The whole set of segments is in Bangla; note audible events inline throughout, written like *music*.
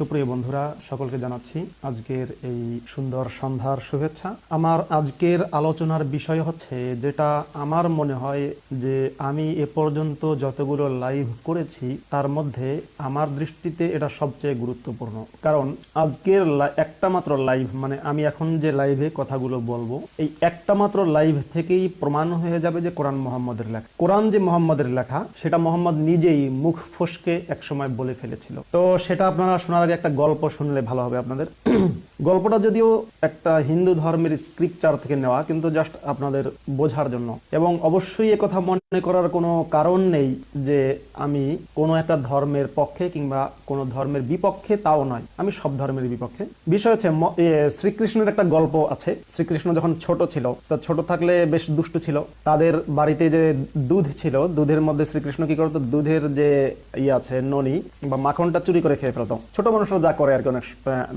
সুপ্রিয় বন্ধুরা, সকলকে জানাচ্ছি আজকের এই সুন্দর সন্ধ্যার শুভেচ্ছা। আমার আজকের আলোচনার বিষয় হচ্ছে যেটা আমার মনে হয় যে আমি এ পর্যন্ত যতগুলো লাইভ করেছি, তার মধ্যে আমার দৃষ্টিতে এটা সবচেয়ে গুরুত্বপূর্ণ। কারণ আজকের একটা মাত্র লাইভ মানে আমি এখন যে লাইভে কথাগুলো বলব, এই একটা মাত্র লাইভ থেকেই প্রমাণ হয়ে যাবে যে কোরআন মোহাম্মদের লেখা। কোরআন যে মোহাম্মদের লেখা, সেটা মোহাম্মদ নিজেই মুখ ফসকে একসময় বলে ফেলেছিল। তো সেটা আপনারা শোনার আগে একটা গল্প শুনলে ভালো হবে আপনাদের। গল্পটা যদিও একটা হিন্দু ধর্মের স্ক্রিপচার থেকে নেওয়া, কিন্তু জাস্ট আপনাদের বোঝার জন্য। এবং অবশ্যই কথা মনে করার কোনো কারণ নেই যে আমি কোনো একটা ধর্মের পক্ষে কিংবা কোনো ধর্মের বিপক্ষে তাও নয়। আমি সব ধর্মের বিপক্ষে। বিষয় হচ্ছে শ্রীকৃষ্ণের একটা গল্প আছে। শ্রীকৃষ্ণ যখন ছোট ছিল, তা ছোট থাকলে বেশ দুষ্ট ছিল। তাদের বাড়িতে যে দুধ ছিল, দুধের মধ্যে শ্রীকৃষ্ণ কি করতো? দুধের যে ইয়ে আছে, ননি বা মাখনটা চুরি করে খেয়ে ফেলতো। ছোট মানুষরা যা করে আর কি, অনেক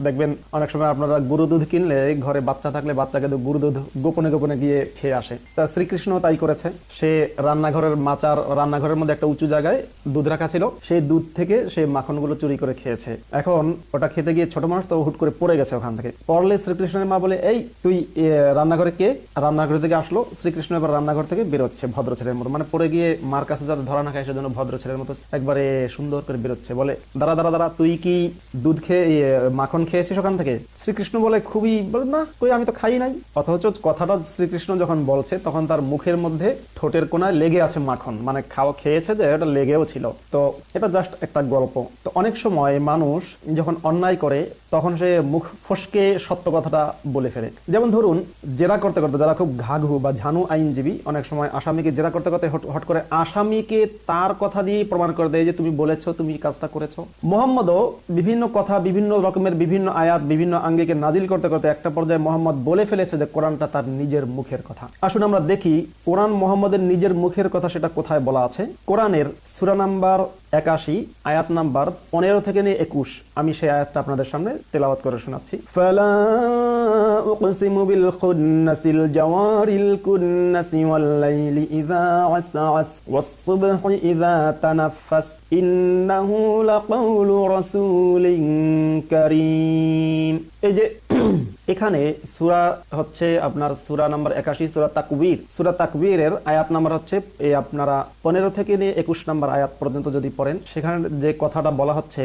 দেখবেন অনেক সময় আপনারা গুরু দুধ কিনলে ঘরে বাচ্চা থাকলে বাচ্চাকে গুরু দুধ গোপনে গোপনে গিয়ে খেয়ে আসে। তা শ্রীকৃষ্ণ তাই করেছে। সে রান্নাঘরের মাচার রান্নাঘরের মধ্যে একটা উঁচু জায়গায় দুধ রাখা ছিল। সেই দুধ থেকে সে মাখনগুলো চুরি করে খেয়েছে। এখন ওটা খেতে গিয়ে ছোট মানুষ তো হুট করে পড়ে গেছে ওখান থেকে। পড়লে শ্রীকৃষ্ণের মা বলে, এই, তুই রান্নাঘরে কে? রান্নাঘর থেকে আসলো। শ্রীকৃষ্ণ এবার রান্নাঘর থেকে বেরোচ্ছে ভদ্র ছেলের মতো। মানে পড়ে গিয়ে মার কাছে যাতে ধরা না খায়, সেজন্য ভদ্র ছেলের মতো একবারে সুন্দর করে বেরোচ্ছে। বলে, দাঁড়া দাঁড়া দাঁড়া, তুই কি দুধ খেয়ে মাখন খেয়েছিস ওখান থেকে? শ্রীকৃষ্ণ বলে খুবই বলে, না কই আমি তো খাই নাই। অথচ কথাটা শ্রীকৃষ্ণ যখন বলছে তখন তার মুখের মধ্যে ঠোঁটের কোনায় লেগে আছে মাখন। মানে খাওয়া খেয়েছে যে এটা লেগেও ছিল। তো এটা জাস্ট একটা গল্প। তো অনেক সময় মানুষ যখন অন্যায় করে তখন সে মুখ ফসকে সত্য কথাটা বলে ফেলে। যেমন ধরুন জেরা করতে করতে যারা খুব ঘাঘু বা ঝানু আইনজীবী অনেক সময় আসামিকে জেরা করতে করতে হট করে আসামিকে তার কথা দিয়ে প্রমাণ করে দেয় যে তুমি বলেছ তুমি কাজটা করেছ। মোহাম্মদও বিভিন্ন কথা বিভিন্ন রকমের বিভিন্ন আয়াত বিভিন্ন আঙ্গিকে নাজিল করতে করতে একটা পর্যায়ে মোহাম্মদ বলে ফেলেছে যে কোরআনটা তার নিজের মুখের কথা। আসুন আমরা দেখি কোরআন মোহাম্মদের নিজের মুখের কথা সেটা কোথায় বলা আছে? কোরআনের সুরা নাম্বার একাশি আয়াত নাম্বার পনেরো থেকে নিয়ে একুশ আমি সেই আয়াতটা আপনাদের সামনে তেলাওয়াত করে শোনাচ্ছি ফালা أقسم بالخنس الجوار الكنس والليل إذا عسعس والصبح إذا تنفس إنه لقول رسول كريم এই যে এখানে সুরা হচ্ছে আপনার সুরা নাম্বার একাশি, সুরা তাকবীর। সুরা তাকবীরের আয়াত নাম্বার হচ্ছে, এই আপনারা পনেরো থেকে নিয়ে একুশ নাম্বার আয়াত পর্যন্ত যদি পড়েন, সেখানে যে কথাটা বলা হচ্ছে,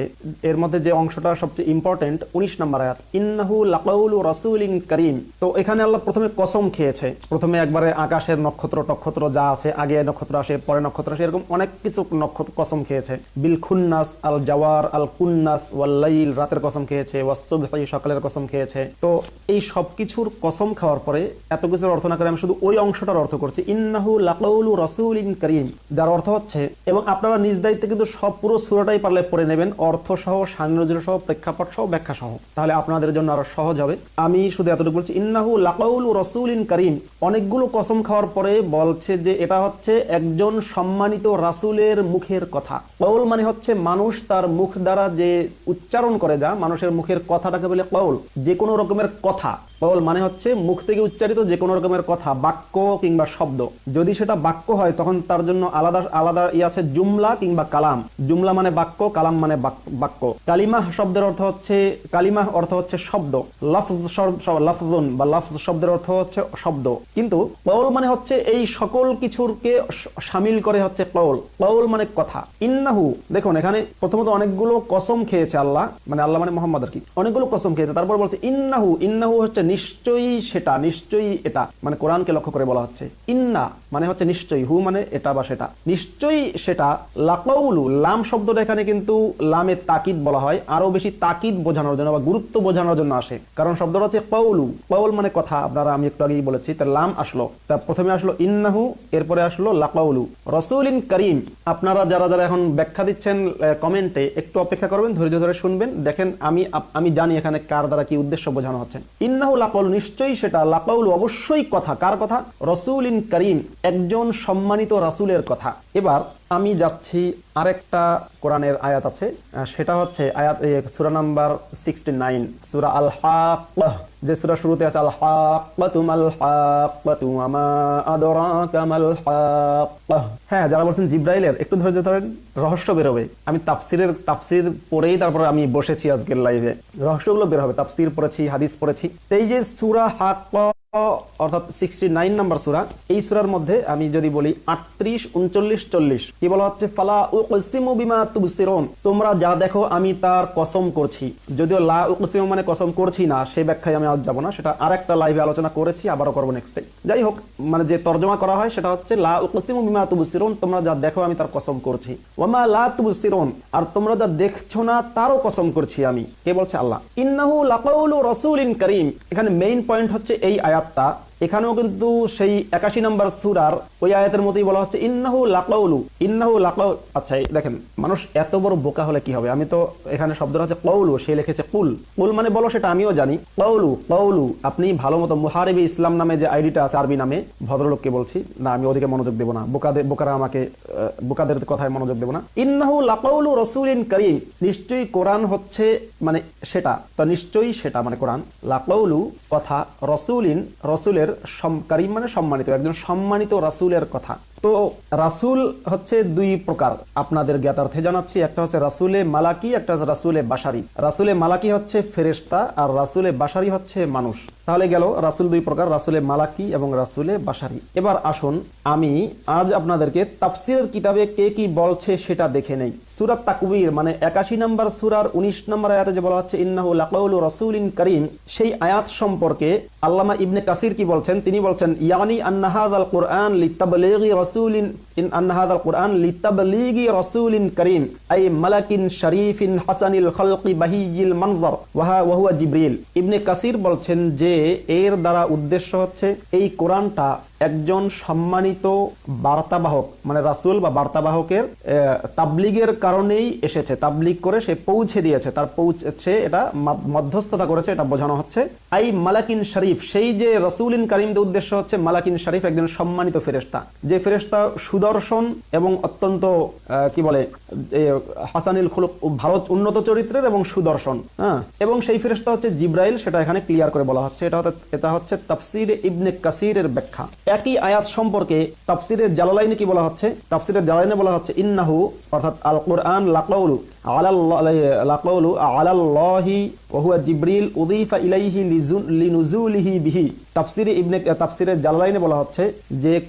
এর মধ্যে যে অংশটা সবচেয়ে ইম্পর্টেন্ট উনিশ নাম্বার আয়াত। ইন্নাহু লাকাউলু রাসূলিন করিম। তো এখানে আল্লাহ প্রথমে কসম খেয়েছে। প্রথমে একবারে আকাশের নক্ষত্র টক্ষত্র যা আছে, আগে নক্ষত্র আসে, পরে নক্ষত্র আসে, এরকম অনেক কিছু নক্ষত্র কসম খেয়েছে। বিল খুন্নাস, আল জাওয়ার, আল কুন্নাস ওয়াল্লাইল রাতের কসম খেয়েছে ওয়াসুবহি সকালের কসম খেয়েছে। তো এই সব কিছুর কসম খাওয়ার পরে এত কিছুর অর্থ না করে আমি শুধু ওই অংশটার অর্থ করছি। ইন্নাহু লাকাউলু রাসূলিন করিম। যার অর্থ হচ্ছে, এবং আপনারা নিজ দায়িত্বে কিন্তু সব পুরো সুরাটাই পারলে পড়ে নেবেন অর্থ সহ সাংরজন্য সহ প্রেক্ষাপট সহ ব্যাখ্যা সহ তাহলে আপনাদের জন্য আরও সহজ হবে। আমি শুধু এতটুকু বলছি, ইন্নাহু লাকাউলু রাসূলিন করিম। অনেকগুলো কসম খাওয়ার পরে বলছে যে এটা হচ্ছে একজন সম্মানিত রাসূলের মুখের কথা। কৌল মানে হচ্ছে মানুষ তার মুখ দ্বারা যে উচ্চারণ করে যা, মানুষের মুখের কথাটাকে বলে কৌল যে কোনো রকমের কথা কৌল মানে হচ্ছে মুখ থেকে উচ্চারিত যে কোনো রকমের কথা, বাক্য কিংবা শব্দ। যদি সেটা বাক্য হয়, তখন তার জন্য আলাদা আলাদা ই আছে জুমলা কিংবা কালাম। জুমলা মানে বাক্য, কালাম মানে বাক্য। কালিমাহ শব্দের অর্থ হচ্ছে, কালিমাহ অর্থ হচ্ছে শব্দ। লফজ শব- বা লফজ শব্দের অর্থ হচ্ছে শব্দ। কিন্তু কৌল মানে হচ্ছে এই সকল কিছুরকে সামিল করে হচ্ছে কৌল কৌল মানে কথা। ইন্নাহু, দেখুন, এখানে প্রথমত অনেকগুলো কসম খেয়েছে আল্লাহ মানে আল্লাহ মানে মোহাম্মদ আর কি। অনেকগুলো কসম খেয়েছে। তারপর বলছে ইন্নাহু ইন্নাহু হচ্ছে নিশ্চয়ই সেটা, নিশ্চয়ই এটা মানে কোরআনকে লক্ষ্য করে বলা হচ্ছে। ইন্না মানে হচ্ছে নিশ্চয়ই, হু মানে এটা বা সেটা। নিশ্চয়ই সেটা লাকাউলু, লাম শব্দটা এখানে কিন্তু লামে তাকিদ বলা হয়। আরও বেশি তাকিদ বোঝানোর জন্য বা গুরুত্ব বোঝানোর জন্য আসে। কারণ শব্দটা হচ্ছে কৌলু কৌল মানে কথা, আপনারা আমি একটু আগেই বলেছি, তার লাম আসলো। তা প্রথমে আসলো ইন্নাহু, এরপরে আসলো লাকাউলু। রসুলিন করিম, আপনারা যারা যারা এখন ব্যাখ্যা দিচ্ছেন কমেন্টে একটু অপেক্ষা করবেন, ধৈর্য ধরে শুনবেন। দেখেন আমি আমি জানি এখানে কার দ্বারা কি উদ্দেশ্য বোঝানো হচ্ছে। ইন্নাহু লাকাউল নিশ্চয়ই সেটা লাকাউল অবশ্যই কথা। কার কথা? রসুল ইন করিম, একজন সম্মানিত রাসুলের কথা। এবার আমি যাচ্ছি আরেকটা কোরআনের আয়াত আছে সেটা হচ্ছে আয়াত সুরা নাম্বার সিক্সটি নাইন সুরা আল হাক্কাহ যে সুরা শুরুতে আছে আল হ্যাঁ যারা বলছেন জিব্রাইলের, একটু ধৈর্য ধরেন, রহস্য বেরোবে আমি তাফসিরের, তাফসির পড়েই তারপরে আমি বসেছি আজকের লাইভে রহস্যগুলো বের হবে, তাফসির পড়েছি, হাদিস পড়েছি। এই যে সুরা হাক্কা অর্থাৎ সিক্সটি নাইন নাম্বার সুরা, এই সুরার মধ্যে আমি যদি বলি আটত্রিশ, উনচল্লিশ, চল্লিশ, কি বলা হচ্ছে? ফালা উকসিমু বিমা তুবসিরুন, তোমরা যা দেখো আমি তার কসম করছি। যদিও লা উকসিমু মানে কসম করছি না, সেই ব্যাখ্যায় আমি আজ যাব না, সেটা আরেকটা লাইভে আলোচনা করেছি, আবারও করব নেক্সট টাইম যাই হোক মানে যে তর্জমা করা হয়, সেটা হচ্ছে লা উকসিমু বিমা তুবসিরুন, তোমরা যা দেখো আমি তার কসম করছি। ওয়ামা লা তুবসিরুন, আর তোমরা যা দেখছ না তারও কসম করছি আমি। কে বলছে? আল্লাহ। ইন্নাহু লাকাউলু রাসূলিন করিম। এখানে মেইন পয়েন্ট হচ্ছে এই আয়াতটা এখানেও কিন্তু সেই একাশি নম্বর সুরার ওই আয়াতের মতোই বলা হচ্ছে, ইন্নাহু লাকাউলু ইন্নাহু লাকাউ আচ্ছা দেখেন, মানুষ এত বড় বোকা হলে কি হবে? আমি তো এখানে শব্দটা হচ্ছে কৌলু সে লিখেছে, কুল কুল মানে বলো সেটা, আমিও জানি। কৌলু কৌলু আপনি ভালো মতো মুহারিবি ইসলাম নামে যে আইডিটা আছে, আরবি নামে, ভদ্রলোককে বলছি, না, আমি ওদিকে মনোযোগ দেবো না বোকাদের বোকারা আমাকে বোকাদের কথায় মনোযোগ দেবো না। ইন্নাহু লাকাউলু রসুলিন করিম নিশ্চয়ই কোরআন হচ্ছে মানে সেটা, তো নিশ্চয়ই সেটা মানে কোরআন। লাকাউলু কথা, রসুলিন রসুলের করিম মানে সম্মানিত একজন সম্মানিত রাসুলের কথা। তো রাসুল হচ্ছে দুই প্রকার আপনাদের জ্ঞাতার্থে জানাচ্ছি। একটা হচ্ছে রাসুলে মালাকি, একটা হচ্ছে রাসুলে বাসারি রাসুলে মালাকি হচ্ছে ফেরেশতা আর রাসুলে বাসারি হচ্ছে মানুষ। তাহলে গেল রাসুল দুই প্রকার, রাসুলে মালাকি এবং রাসুলে বাসারি এবার আসুন আমি আজ আপনাদেরকে তাফসিরের কিতাবে কে কি বলছে সেটা দেখে নেই। সুরাত তাকবীর মানে একাশি নম্বর সুরার উনিশ নম্বর আয়াতে যে বলা হচ্ছে, ইন্নাহু লাকাউলু রাসূলিন করিম সেই আয়াত সম্পর্কে আল্লামা ইবনে কাসির কি বলছেন? তিনি বলছেন ইয়ানি আন্না হাযাল কুরআন লিতাবলিগি রাসূলিন ইন আন্না হাযাল কুরআন লিতাবলিগি রাসূলিন করিম, আই মালাকিন শরীফিন হাসানিল খালকি বাহিয়িল মানজার, ওয়াহা, ওয়াহুয়া জিবরিল। ইবনে কাসির বলছেন যে, এর দ্বারা উদ্দেশ্য হচ্ছে এই কোরআনটা একজন সম্মানিত বার্তাবাহক মানে রাসূল বা বার্তাবাহকের তাবলিগের কারণেই এসেছে। তাবলিগ করে সে পৌঁছে দিয়েছে। তার পৌঁছে এটা মধ্যস্থতা করেছে, এটা বোঝানো হচ্ছে। আই মালাকিন শরীফ, সেই যে রসুলিন কারিমদের উদ্দেশ্য হচ্ছে মালাকিন শরীফ একজন সম্মানিত ফেরেশতা। যে ফেরেশতা সুদর্শন এবং অত্যন্ত কি বলে হাসানিল খুলুক ভারত উন্নত চরিত্রের এবং সুদর্শন হ্যাঁ? এবং সেই ফেরেশতা হচ্ছে জিব্রাইল, সেটা এখানে ক্লিয়ার করে বলা হচ্ছে। এটা এটা হচ্ছে তাফসির ইবনে কাসিরের ব্যাখ্যা। একই আয়াত সম্পর্কে তাফসিরের জালালাইনে কি বলা হচ্ছে, তাফসিরের জালালাইনে বলা হচ্ছে, ইন্নাহু, অর্থাৎ আল কোরআন লাকাউলু। ইলাইহি বিহি। তাফসিরের জালালাইনে বলা হচ্ছে যে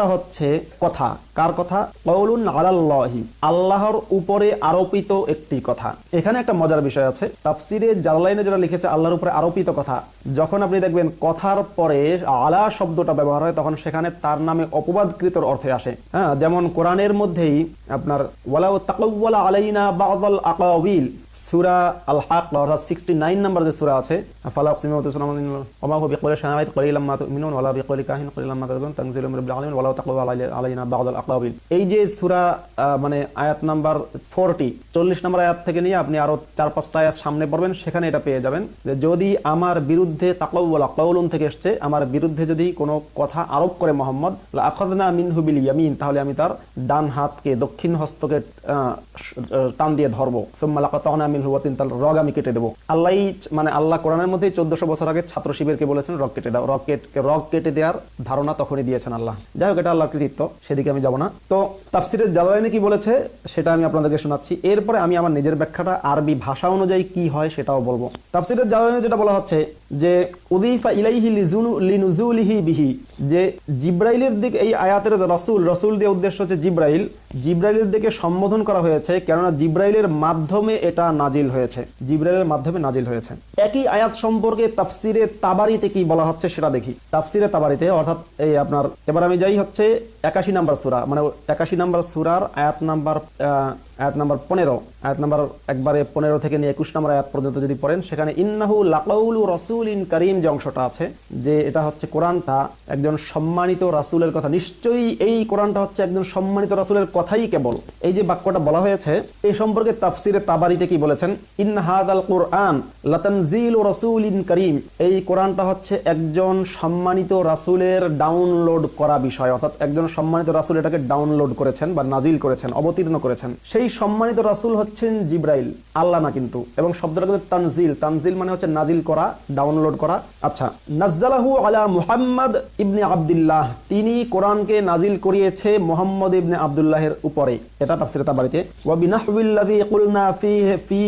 হচ্ছে কথা। কার আল্লাহর উপরে আরোপিত একটি কথা। এখানে একটা মজার বিষয় আছে। তাফসিরে জালালাইনে যেটা লিখেছে, আল্লাহর উপরে আরোপিত কথা। যখন আপনি দেখবেন কথার পরে আলা শব্দটা ব্যবহার হয়, তখন সেখানে তার নামে অপবাদকৃতর অর্থে আসে। হ্যাঁ যেমন কোরআনের মধ্যেই আপনার, ওয়ালাউ আলাইনা বাদাল আকাওয়িল, সূরা আল হাক অর্থাৎ 69 নম্বর মানে আয়াত নাম্বার 40 40 নম্বর আয়াত থেকে নিয়ে আপনি আরও চার, পাঁচটা সামনে পড়বেন, সেখানে এটা পেয়ে যাবেন যদি আমার বিরুদ্ধে থেকে এসছে, আমার বিরুদ্ধে যদি কোনো কথা আরোপ করে মোহাম্মদ তাহলে আমি তার ডান হাতকে দক্ষিণ হস্তকে টান দিয়ে ধরবো। সুম্মা লাকাতানা মিনহু ওয়াতিন তার রগ আমি কেটে দেবো। আল্লাহ মানে আল্লাহ কোরআনের মধ্যে চোদ্দশো বছর আগে ছাত্র শিবিরকে বলেছেন, রগ কেটে দাও। রগ কেটে রগ কেটে দেওয়ার ধারণা তখনই দিয়েছেন আল্লাহ। যাই হোক, এটা আল্লাহর কৃতিত্ব, সেদিকে আমি যাব না। তো তাফসিরের জালালাইনে কি বলেছে, সেটা আমি আপনাদেরকে শোনাচ্ছি। এরপরে আমি আমার নিজের ব্যাখ্যাটা আরবি ভাষা অনুযায়ী কি হয় সেটাও বলব। তাফসিরের জালালাইনে যেটা বলা হচ্ছে যে উদিফা ইলাইহি লিনুজুলিহি বিহি, যে জিব্রাইলের দিকে এই আয়াতের রসুল রসুল দিয়ে উদ্দেশ্য হচ্ছে জিব্রাইল। জিব্রাইলের দিকে সম্বোধন করা হয়েছে, কেননা জিব্রাইলের মাধ্যমে এটা নাজিল হয়েছে। জিব্রাইলের মাধ্যমে নাজিল হয়েছে। একই আয়াত সম্পর্কে তাফসিরে তাবারিতে কি বলা হচ্ছে সেটা দেখি। তাফসিরে তাবারিতে, অর্থাৎ এই আপনার, এবার আমি যাই হচ্ছে একাশি নাম্বার সুরা মানে একাশি নাম্বার সুরার আয়াত নাম্বার আয়াত নাম্বার পনেরো। আয়াত নাম্বার একবারে পনেরো থেকে নিয়ে একুশ নাম্বার আয়াত পর্যন্ত যদি পড়েন, সেখানে ইন্নাহু লাকাউলু রসুল ইন করিম যে অংশটা আছে, যে এটা হচ্ছে কোরআনটা একজন সম্মানিত রাসূলের কথা, নিশ্চয়ই এই কোরআনটা হচ্ছে একজন সম্মানিত রাসূলের কথাই কেবল। এই যে বাক্যটা বলা হয়েছে, এই সম্পর্কে তাফসিরে তাবারিতে কি বলেছেন? ইন হাদাল কোরআন লাতানজিল রাসূলিন করিম। এই কোরআনটা হচ্ছে একজন সম্মানিত রাসূলের ডাউনলোড করা বিষয়, অর্থাৎ একজন সম্মানিত রাসুল এটাকে ডাউনলোড করেছেন বা নাজিল করেছেন, অবতীর্ণ করেছেন। সেই সম্মানিত রাসুল হচ্ছেন জিব্রাইল, আল্লাহ না কিন্তু। এবং শব্দটা কিন্তু তানজিল তানজিল মানে হচ্ছে নাজিল করা ডাউনলোড করা। আচ্ছা নাজ্জালাহু আলা মুহাম্মদ ইবনে আবদুল্লাহ। তিনি কোরআনকে নাজিল করিয়েছে মোহাম্মদ ইবনে আবদুল্লাহের উপরে। এটা তাফসির তাবারিতে ওয়া বিনাহবিল্লাযী কুলনা ফীহি ফি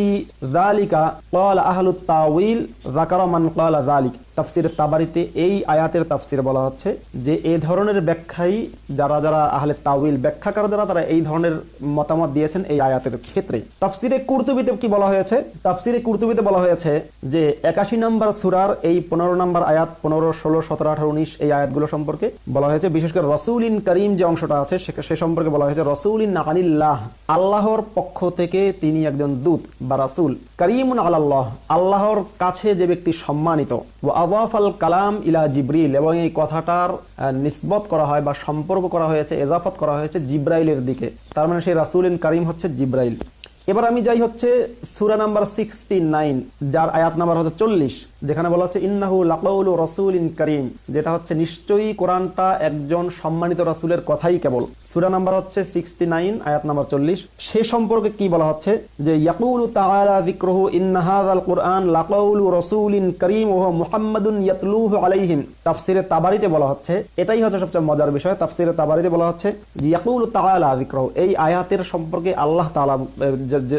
যালিকা। ক্বালা আহলুত তাওয়িল যাকারা মান ক্বালা যালিক। তাফসির তাবারিতে এই আয়াতের তাফসির বলা হচ্ছে যে এই ধরনের ব্যাখ্যাই যারা যারা আহলে তাওয়িল ব্যাখ্যাকার যারা, তারা এই ধরনের মতামত দিয়েছেন এই আয়াতের ক্ষেত্রে। তাফসিরে কুরতুবিতে কি বলা হয়েছে? তাফসিরে কুরতুবিতে বলা হয়েছে যে একাশি নম্বর সুরার এই পনেরো নম্বর আয়াত, পনেরো, ষোলো, সতেরো, আঠারো, উনিশ এই আয়াতগুলো সম্পর্কে বলা হয়েছে। বিশেষ করে রসুলিন করিম যে অংশটা আছে, সে- সম্পর্কে বলা হয়েছে, রসুলিন নাকানিল্লাহ আল্লাহর পক্ষ থেকে তিনি একজন দূত বা রাসুল। করিমুন আল্লাহ আল্লাহর কাছে যে ব্যক্তি সম্মানিত ও আল কালাম ইলা জিব্রিল এবং এই কথাটার নিসবত করা হয় বা সম্পর্ক করা হয়েছে, এজাফত করা হয়েছে জিব্রাইলের দিকে। তার মানে সেই রাসুলিন কারিম হচ্ছে জিব্রাইল। এবার আমি যাই হচ্ছে সুরা নাম্বার সিক্সটি নাইন যার আয়াত নাম্বার হচ্ছে চল্লিশ। যেখানে বলা হচ্ছে, ইন্নাহু লাকাউল রসুল ইন করিম যেটা হচ্ছে, নিশ্চয়ই কোরআনটা একজন সম্মানিত রাসুলের কথাই কেবল। সুরা নাম্বার হচ্ছে সিক্সটি নাইন, আয়াত নাম্বার চল্লিশ। সে সম্পর্কে কি বলা হচ্ছে? যে, ইয়াকুল তাআলা যিকরুহু, ইন্না হাযাল কুরআন লাকাউল রসুলিন করিম, ওহ মুহাম্মাদুন ইয়াতলুহু আলাইহিম। তাফসিরে তাবারিতে বলা হচ্ছে, এটাই হচ্ছে সবচেয়ে মজার বিষয়। তাফসিরে তাবারিতে বলা হচ্ছে ইয়াকুল তাআলা যিকরুহু এই আয়াতের সম্পর্কে আল্লাহ তাআলা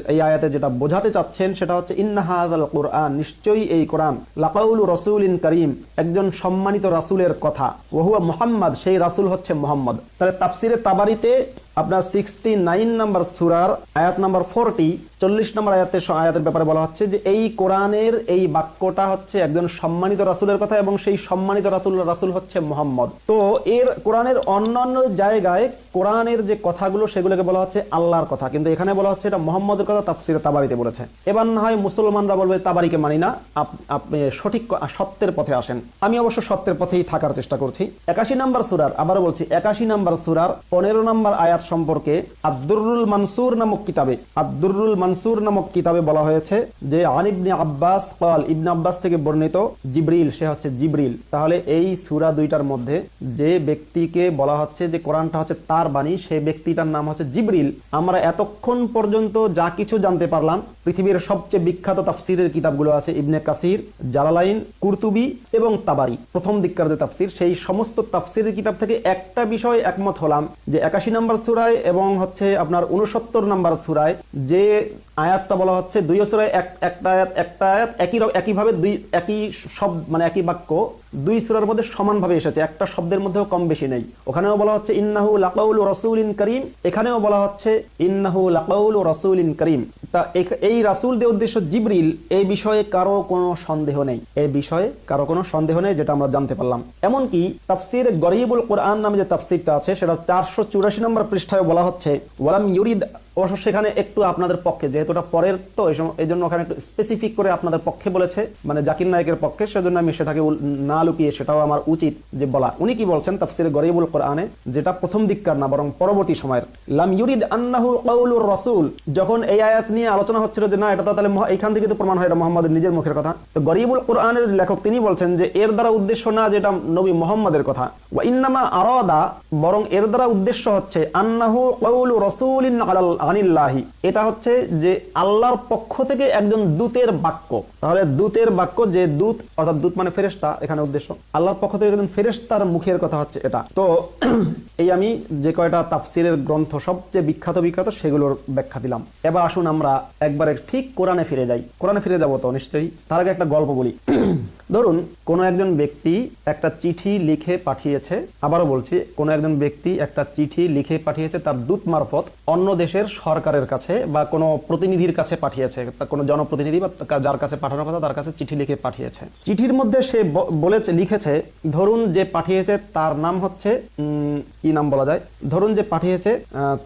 এই আয়াতে যেটা বোঝাতে চাচ্ছেন, সেটা হচ্ছে, ইন্না হাযাল কুরআন নিশ্চয়ই এই কোরআন। লাকাউল রসুলিন করিম, একজন সম্মানিত রাসুলের কথা। ওহুয়া মোহাম্মদ, সেই রাসুল হচ্ছে মোহাম্মদ। তাহলে তাফসিরে তাবারিতে আপনার সিক্সটি নাইন নাম্বার সুরার আয়াত নাম্বার ফোরটি চল্লিশ নম্বর আয়াতের আয়াতের ব্যাপারে বলা হচ্ছে যে এই কোরআনের এই বাক্যটা হচ্ছে একজন সম্মানিত রাসূলের কথা এবং সেই সম্মানিত রাসূল রাসূল হচ্ছে মোহাম্মদ। তো এর কোরআনের অন্যান্য জায়গায় কোরআনের যে কথাগুলো সেগুলোকে বলা হচ্ছে আল্লাহর কথা। কিন্তু এখানে বলা হচ্ছে এটা মোহাম্মদের কথা, তাফসিরে তাবারিতে বলেছে। এবার না হয় মুসলমানরা বলবে, তাবারিকে মানি না, আপ- আপনি সঠিক সত্যের পথে আসেন। আমি অবশ্য সত্যের পথেই থাকার চেষ্টা করছি। একাশি নাম্বার সুরার, আবারও বলছি, একাশি নাম্বার সুরার পনেরো নাম্বার আয়াত সম্পর্কে আব্দুরুল মানসুর নামক কিতাবে, আব্দুরুল মানসুর নামক কিতাবে বলা হয়েছে যে আনিবনে আব্বাস কল ইবনে আব্বাস থেকে বর্ণিত জিব্রিল, সে হচ্ছে জিব্রিল। তাহলে এই সুরা দুইটার মধ্যে যে ব্যক্তিকে বলা হচ্ছে যে, কোরআনটা হচ্ছে তার বাণী সেই ব্যক্তিটার নাম হচ্ছে জিব্রিল। আমরা এতক্ষণ পর্যন্ত যা কিছু জানতে পারলাম, পৃথিবীর সবচেয়ে বিখ্যাত তাফসিরের কিতাবগুলো আছে ইবনে কাসির, জালালাইন, কুর্তুবি এবং তাবারি। প্রথম দিককার যে তাফসির, সেই সমস্ত তাফসিরের কিতাব থেকে একটা বিষয় একমত হলাম যে, একাশি নম্বর সুরায় এবং হচ্ছে আপনার উনসত্তর নাম্বার সুরায়, যে আয়াতটা বলা হচ্ছে দুই সুরায় এক একটা আয়াত একটা আয়াত একই একইভাবে দুই একই সব মানে একই বাক্য দুই সুরার মধ্যে সমানভাবে এসেছে। একটা শব্দের মধ্যেও কম বেশি নেই। ওখানেও বলা হচ্ছে, ইন্নাহু লাকাউল রসুলিন করিম। এখানেও বলা হচ্ছে, ইন্নাহু লাকাউল রসুলিন করিম। তা এই রাসূলদের উদ্দেশ্য জিবরিল এই বিষয়ে কারও কোনো সন্দেহ নেই। এই বিষয়ে কারও কোনো সন্দেহ নেই, যেটা আমরা জানতে পারলাম। এমনকি তাফসির গরিবুল কোরআন নামে যে তাফসিরটা আছে, সেটা চারশো চুরাশি নম্বর পৃষ্ঠায় বলা হচ্ছে, ওয়ালাম ইউরিদ অবশ্য সেখানে একটু আপনাদের পক্ষে, যেহেতু ওটা পরের, তো এই জন্য ওখানে একটু স্পেসিফিক করে আপনাদের পক্ষে বলেছে মানে জাকির নায়কের পক্ষে, সেজন্য আমি সেটাকে না লুকিয়ে সেটাও আমার উচিত যে বলা। উনি কি বলছেন তাফসিরে গরিবুল কোরআনে, যেটা প্রথম দিককার না, বরং পরবর্তী সময়ের। লাম ইউরিদ আন্নাহু কাউলুর রাসূল, যখন এই আয়াত নিয়ে আলোচনা হচ্ছিল যে না, এটা তো তাহলে এইখান থেকে তো প্রমাণ হয়, এটা মোহাম্মদের নিজের মুখের কথা। তো গরিবুল কোরআনের যে লেখক, তিনি বলছেন যে এর দ্বারা উদ্দেশ্য না যেটা নবী মোহাম্মদের কথা। ওয়া ইন্নামা আরাদা, বরং এর দ্বারা উদ্দেশ্য হচ্ছে আন্নাহু কাউলু রাসূলিন আলাল আনিল্লাহি। এটা হচ্ছে যে আল্লাহর পক্ষ থেকে একজন দূতের বাক্য। তাহলে দূতের বাক্য যে দূত, অর্থাৎ দূত মানে ফেরেশতা, এখানে উদ্দেশ্য। আল্লাহর পক্ষ থেকে একজন ফেরেশতার মুখের কথা হচ্ছে এটা। তো এই আমি যে কয়টা তাফসিরের গ্রন্থ, সবচেয়ে বিখ্যাত বিখ্যাত সেগুলোর ব্যাখ্যা দিলাম। এবার আসুন আমরা একবারে ঠিক কোরআনে ফিরে যাই। কোরআনে ফিরে যাব তো নিশ্চয়ই। তার আগে একটা গল্প বলি। ধরুন, কোনো একজন ব্যক্তি একটা চিঠি লিখে পাঠিয়েছে, আবারও বলছি, কোনো একজন ব্যক্তি একটা চিঠি লিখে পাঠিয়েছে তার দূত মারফত অন্য দেশের সরকারের কাছে বা কোনো প্রতিনিধির কাছে পাঠিয়েছে কোনো জনপ্রতিনিধি বা যার কাছে পাঠানোর কথা তার কাছে চিঠি লিখে পাঠিয়েছে। চিঠির মধ্যে সে বলেছে, লিখেছে, ধরুন যে পাঠিয়েছে তার নাম হচ্ছে কি নাম বলা যায়? ধরুন যে পাঠিয়েছে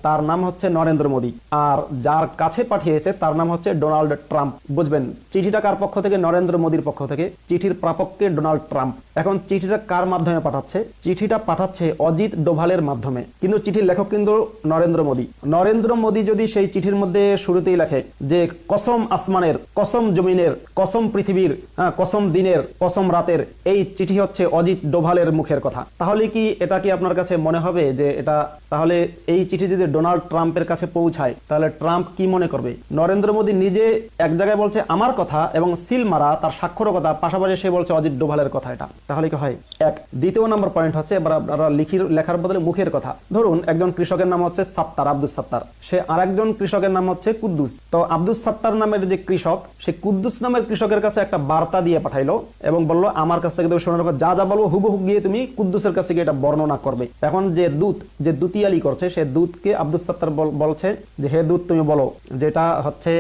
তার নাম হচ্ছে নরেন্দ্র মোদী, আর যার কাছে পাঠিয়েছে তার নাম হচ্ছে ডোনাল্ড ট্রাম্প। বুঝবেন, চিঠিটা কার পক্ষ থেকে? নরেন্দ্র মোদীর পক্ষ থেকে। চিঠির প্রাপককে ডোনাল্ড ট্রাম্প। এখন চিঠিটা কার মাধ্যমে পাঠাচ্ছে? চিঠিটা পাঠাচ্ছে অজিত ডোভালের মাধ্যমে। কিন্তু চিঠির লেখক কিন্তু নরেন্দ্র মোদী। নরেন্দ্র মোদী যদি সেই চিঠির মধ্যে শুরুতেই লেখে যে কসম আসমানের, কসম জমিনের, কসম পৃথিবীর কসম দিনের, কসম রাতের, এই চিঠি হচ্ছে অজিত ডোভালের মুখের কথা। তাহলে কি এটা কি আপনার কাছে মনে হবে যে এটা তাহলে এই চিঠি যদি ডোনাল্ড ট্রাম্পের কাছে পৌঁছায়, তাহলে ট্রাম্প কি মনে করবে? নরেন্দ্র মোদী নিজে এক জায়গায় বলছে আমার কথা এবং সিল মারা তার স্বাক্ষর কথা পাশাপাশি সে বলছে অজিত ডোভালের কথা এটা। তাহলে কি হয়? এক, দ্বিতীয় নম্বর পয়েন্ট হচ্ছে এবার আপনারা লিখির লেখার বদলে মুখের কথা। ধরুন একজন কৃষকের নাম হচ্ছে সাত্তার আব্দুল সাত্তার। সে আরেকজন কৃষকের নাম হচ্ছে কুদ্দুস। তো আব্দুস সাত্তার নামের যে কৃষক, সে কুদ্দুস নামের কৃষকের কাছে একটা বার্তা দিয়ে পাঠাইলো এবং বলল, আমার কাছ থেকে তুমি শোনার পর যা যা বলব হুবহু গিয়ে তুমি কুদ্দুসের কাছে গিয়ে এটা বর্ণনা করবে। এখন যে দূত, যে দুতিয়ালি করছে, সে দূতকে আব্দুস সাত্তার বলছে যে, হে দূত, তুমি বলো, যেটা হচ্ছে